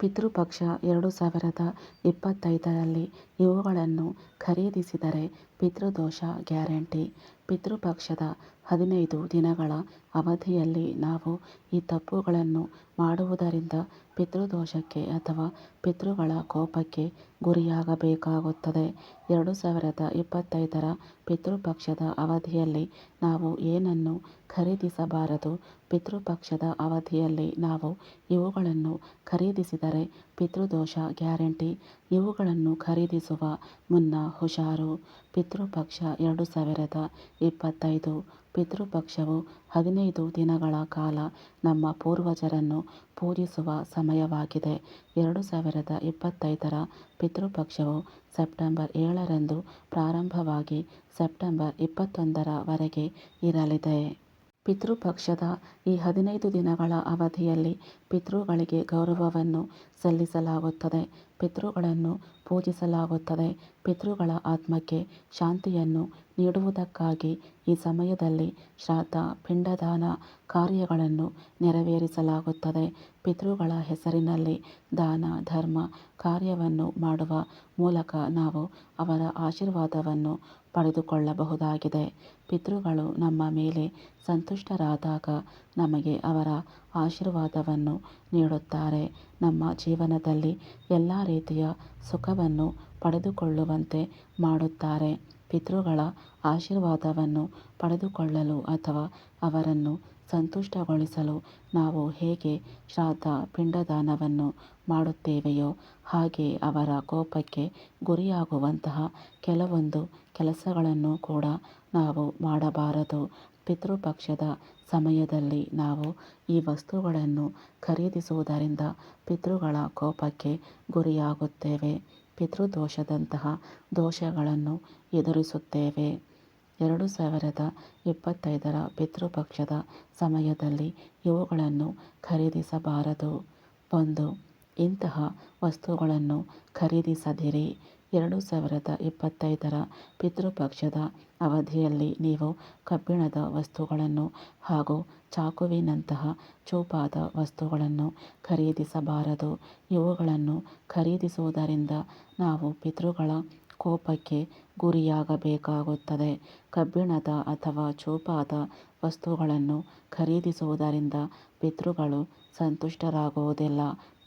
ಪಿತೃಪಕ್ಷ ಎರಡು ಸಾವಿರದ ಇಪ್ಪತ್ತೈದರಲ್ಲಿ ಇವುಗಳನ್ನು ಖರೀದಿಸಿದರೆ ಪಿತೃದೋಷ ಗ್ಯಾರಂಟಿ. ಪಿತೃಪಕ್ಷದ ಹದಿನೈದು ದಿನಗಳ ಅವಧಿಯಲ್ಲಿ ನಾವು ಈ ತಪ್ಪುಗಳನ್ನು ಮಾಡುವುದರಿಂದ ಪಿತೃದೋಷಕ್ಕೆ ಅಥವಾ ಪಿತೃಗಳ ಕೋಪಕ್ಕೆ ಗುರಿಯಾಗಬೇಕಾಗುತ್ತದೆ. ಎರಡು ಸಾವಿರದ ಇಪ್ಪತ್ತೈದರ ಪಿತೃಪಕ್ಷದ ಅವಧಿಯಲ್ಲಿ ನಾವು ಏನನ್ನು ಖರೀದಿಸಬಾರದು ಪಿತೃಪಕ್ಷದ ಅವಧಿಯಲ್ಲಿ ನಾವು ಇವುಗಳನ್ನು ಖರೀದಿಸಿದರೆ ಪಿತೃದೋಷ ಗ್ಯಾರಂಟಿ. ಇವುಗಳನ್ನು ಖರೀದಿಸುವ ಮುನ್ನ ಹುಷಾರು. ಪಿತೃಪಕ್ಷ ಎರಡು ಸಾವಿರದ ಇಪ್ಪತ್ತೈದು ಪಿತೃಪಕ್ಷವು ಹದಿನೈದು ದಿನಗಳ ಕಾಲ ನಮ್ಮ ಪೂರ್ವಜರನ್ನು ಪೂಜಿಸುವ ಸಮಯವಾಗಿದೆ. ಎರಡು ಸಾವಿರದ ಇಪ್ಪತ್ತೈದರ ಪಿತೃಪಕ್ಷವು ಸೆಪ್ಟೆಂಬರ್ ಏಳರಂದು ಪ್ರಾರಂಭವಾಗಿ ಸೆಪ್ಟೆಂಬರ್ ಇಪ್ಪತ್ತೊಂದರ ವರೆಗೆ ಇರಲಿದೆ. ಪಿತೃಪಕ್ಷದ ಈ ಹದಿನೈದು ದಿನಗಳ ಅವಧಿಯಲ್ಲಿ ಪಿತೃಗಳಿಗೆ ಗೌರವವನ್ನು ಸಲ್ಲಿಸಲಾಗುತ್ತದೆ. ಪಿತೃಗಳನ್ನು ಪೂಜಿಸಲಾಗುತ್ತದೆ. ಪಿತೃಗಳ ಆತ್ಮಕ್ಕೆ ಶಾಂತಿಯನ್ನು ನೀಡುವುದಕ್ಕಾಗಿ ಈ ಸಮಯದಲ್ಲಿ ಶ್ರಾದ್ದ, ಪಿಂಡದಾನ ಕಾರ್ಯಗಳನ್ನು ನೆರವೇರಿಸಲಾಗುತ್ತದೆ. ಪಿತೃಗಳ ಹೆಸರಿನಲ್ಲಿ ದಾನ ಧರ್ಮ ಕಾರ್ಯವನ್ನು ಮಾಡುವ ಮೂಲಕ ನಾವು ಅವರ ಆಶೀರ್ವಾದವನ್ನು ಪಡೆದುಕೊಳ್ಳಬಹುದಾಗಿದೆ. ಪಿತೃಗಳು ನಮ್ಮ ಮೇಲೆ ಸಂತುಷ್ಟರಾದಾಗ ನಮಗೆ ಅವರ ಆಶೀರ್ವಾದವನ್ನು ನೀಡುತ್ತಾರೆ. ನಮ್ಮ ಜೀವನದಲ್ಲಿ ಎಲ್ಲ ರೀತಿಯ ಸುಖವನ್ನು ಪಡೆದುಕೊಳ್ಳುವಂತೆ ಮಾಡುತ್ತಾರೆ. ಪಿತೃಗಳ ಆಶೀರ್ವಾದವನ್ನು ಪಡೆದುಕೊಳ್ಳಲು ಅಥವಾ ಅವರನ್ನು ಸಂತುಷ್ಟಗೊಳಿಸಲು ನಾವು ಹೇಗೆ ಶ್ರಾದ್ದ ಪಿಂಡದಾನವನ್ನು ಮಾಡುತ್ತೇವೆಯೋ ಹಾಗೆ ಅವರ ಕೋಪಕ್ಕೆ ಗುರಿಯಾಗುವಂತಹ ಕೆಲವೊಂದು ಕೆಲಸಗಳನ್ನು ಕೂಡ ನಾವು ಮಾಡಬಾರದು. ಪಿತೃಪಕ್ಷದ ಸಮಯದಲ್ಲಿ ನಾವು ಈ ವಸ್ತುಗಳನ್ನು ಖರೀದಿಸುವುದರಿಂದ ಪಿತೃಗಳ ಕೋಪಕ್ಕೆ ಗುರಿಯಾಗುತ್ತೇವೆ. ಪಿತೃದೋಷದಂತಹ ದೋಷಗಳನ್ನು ಎದುರಿಸುತ್ತೇವೆ. ಎರಡು ಸಾವಿರದ ಇಪ್ಪತ್ತೈದರ ಪಿತೃಪಕ್ಷದ ಸಮಯದಲ್ಲಿ ಇವುಗಳನ್ನು ಖರೀದಿಸಬಾರದು. ಒಂದು, ಇಂತಹ ವಸ್ತುಗಳನ್ನು ಖರೀದಿಸದಿರಿ. ಎರಡು ಸಾವಿರದ ಇಪ್ಪತ್ತೈದರ ಪಿತೃಪಕ್ಷದ ಅವಧಿಯಲ್ಲಿ ನೀವು ಕಬ್ಬಿಣದ ವಸ್ತುಗಳನ್ನು ಹಾಗೂ ಚಾಕುವಿನಂತಹ ಚೂಪಾದ ವಸ್ತುಗಳನ್ನು ಖರೀದಿಸಬಾರದು. ಇವುಗಳನ್ನು ಖರೀದಿಸುವುದರಿಂದ ನಾವು ಪಿತೃಗಳ ಕೋಪಕ್ಕೆ ಗುರಿಯಾಗಬೇಕಾಗುತ್ತದೆ. ಕಬ್ಬಿಣದ ಅಥವಾ ಚೂಪಾದ ವಸ್ತುಗಳನ್ನು ಖರೀದಿಸುವುದರಿಂದ ಪಿತೃಗಳು ಸಂತುಷ್ಟರಾಗುವುದಿಲ್ಲ.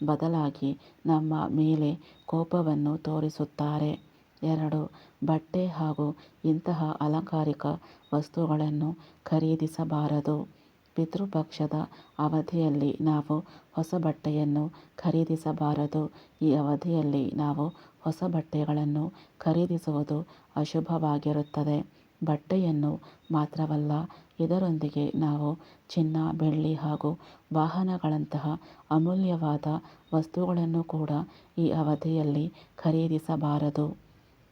ಬದಲಾಗಿ ನಮ್ಮ ಮೇಲೆ ಕೋಪವನ್ನು ತೋರಿಸುತ್ತಾರೆ. ಎರಡು, ಬಟ್ಟೆ ಹಾಗೂ ಇಂತಹ ಅಲಂಕಾರಿಕ ವಸ್ತುಗಳನ್ನು ಖರೀದಿಸಬಾರದು. ಪಿತೃಪಕ್ಷದ ಅವಧಿಯಲ್ಲಿ ನಾವು ಹೊಸ ಬಟ್ಟೆಯನ್ನು ಖರೀದಿಸಬಾರದು. ಈ ಅವಧಿಯಲ್ಲಿ ನಾವು ಹೊಸ ಬಟ್ಟೆಗಳನ್ನು ಖರೀದಿಸುವುದು ಅಶುಭವಾಗಿರುತ್ತದೆ. ಬಟ್ಟೆಯನ್ನು ಮಾತ್ರವಲ್ಲ ಇದರೊಂದಿಗೆ ನಾವು ಚಿನ್ನ, ಬೆಳ್ಳಿ ಹಾಗೂ ವಾಹನಗಳಂತಹ ಅಮೂಲ್ಯವಾದ ವಸ್ತುಗಳನ್ನು ಕೂಡ ಈ ಅವಧಿಯಲ್ಲಿ ಖರೀದಿಸಬಾರದು.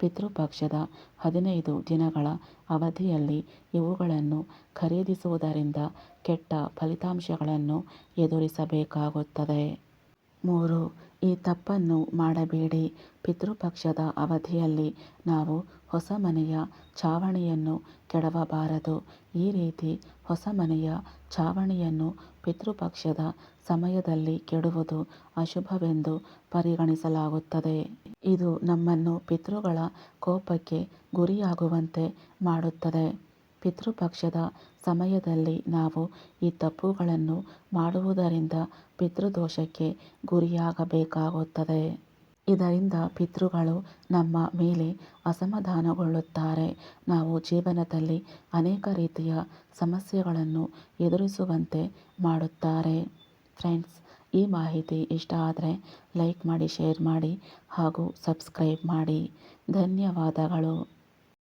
ಪಿತೃಪಕ್ಷದ ಹದಿನೈದು ದಿನಗಳ ಅವಧಿಯಲ್ಲಿ ಇವುಗಳನ್ನು ಖರೀದಿಸುವುದರಿಂದ ಕೆಟ್ಟ ಫಲಿತಾಂಶಗಳನ್ನು ಎದುರಿಸಬೇಕಾಗುತ್ತದೆ. ಮೂರು, ಈ ತಪ್ಪನ್ನು ಮಾಡಬೇಡಿ. ಪಿತೃಪಕ್ಷದ ಅವಧಿಯಲ್ಲಿ ನಾವು ಹೊಸ ಮನೆಯ ಛಾವಣಿಯನ್ನು ಕೆಡವಬಾರದು. ಈ ರೀತಿ ಹೊಸ ಮನೆಯ ಛಾವಣಿಯನ್ನು ಪಿತೃಪಕ್ಷದ ಸಮಯದಲ್ಲಿ ಕೆಡುವುದು ಅಶುಭವೆಂದು ಪರಿಗಣಿಸಲಾಗುತ್ತದೆ. ಇದು ನಮ್ಮನ್ನು ಪಿತೃಗಳ ಕೋಪಕ್ಕೆ ಗುರಿಯಾಗುವಂತೆ ಮಾಡುತ್ತದೆ. ಪಿತೃಪಕ್ಷದ ಸಮಯದಲ್ಲಿ ನಾವು ಈ ತಪ್ಪುಗಳನ್ನು ಮಾಡುವುದರಿಂದ ಪಿತೃದೋಷಕ್ಕೆ ಗುರಿಯಾಗಬೇಕಾಗುತ್ತದೆ. ಇದರಿಂದ ಪಿತೃಗಳು ನಮ್ಮ ಮೇಲೆ ಅಸಮಾಧಾನಗೊಳ್ಳುತ್ತಾರೆ. ನಾವು ಜೀವನದಲ್ಲಿ ಅನೇಕ ರೀತಿಯ ಸಮಸ್ಯೆಗಳನ್ನು ಎದುರಿಸುವಂತೆ ಮಾಡುತ್ತಾರೆ. ಫ್ರೆಂಡ್ಸ್, ಈ ಮಾಹಿತಿ ಇಷ್ಟ ಆದರೆ ಲೈಕ್ ಮಾಡಿ, ಶೇರ್ ಮಾಡಿ ಹಾಗೂ ಸಬ್ಸ್ಕ್ರೈಬ್ ಮಾಡಿ. ಧನ್ಯವಾದಗಳು.